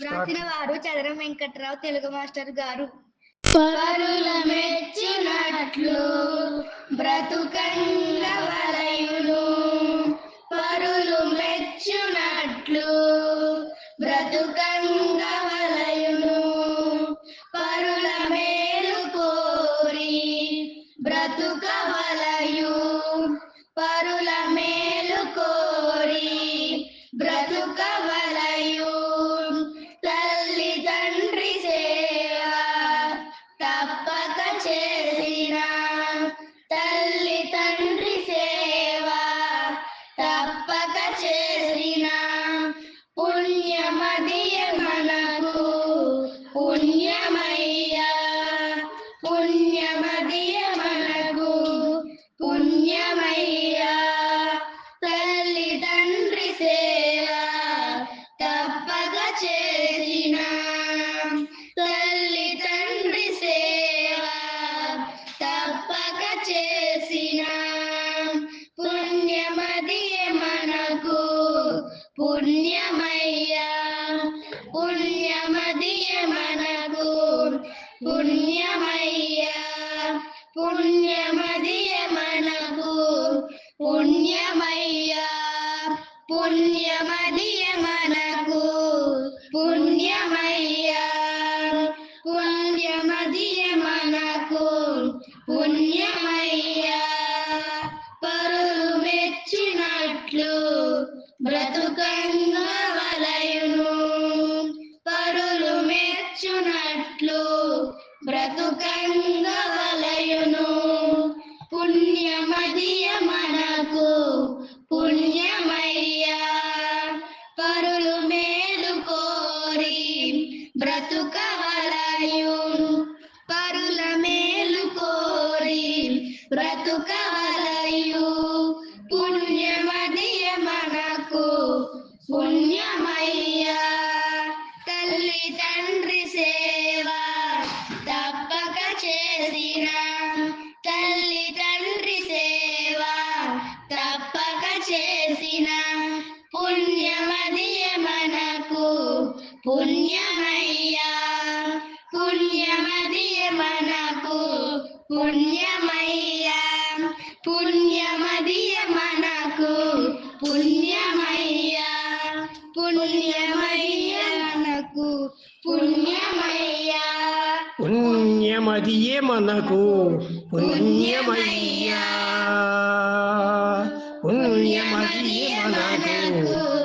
వ్రాసిన వారు చదరం వెంకట్రావు తెలుగు మాస్టర్ గారు. పరుల మెచ్చినట్లు బ్రతుకంగ వలయులు పరులు మెచ్చునట్లు బ్రతుకంగ పుణ్యమయ్యా పుణ్యమదియ మనకు పుణ్యమయ్యా. తల్లి తండ్రి సేవ తప్పక చేసిన తల్లి తండ్రి సేవ తప్పక చేసిన. పుణ్యమదియ మనకు పుణ్యమయ్యా పుణ్యమదియ మనకు పుణ్యమయ్యా పుణ్యమదియ మనకు పుణ్యమయ్యా పుణ్యమదియ మనకు పుణ్యమయ్యా పుణ్యమదియ మనకు పుణ్యమయ్యా పరులు మెచ్చినట్లు బ్రతుకంగా బ్రతుకంగవలయును. పుణ్యమదియ మనకు పుణ్యమయ్యా. పరులు మేలు కోరి బ్రతుకవలయు పరుల మేలు కోరి బ్రతుకవల పుణ్యమయ్యా పుణ్యమదియ మనకు పుణ్యమయ్యా పుణ్యమదియ మనకు పుణ్యమయ్యా పుణ్యమయ్య మనకు పుణ్యమయ్యా పుణ్యమదియే మనకు పుణ్యమయ్యా పుణ్యమదియే మనకు పుణ్యమయ్యా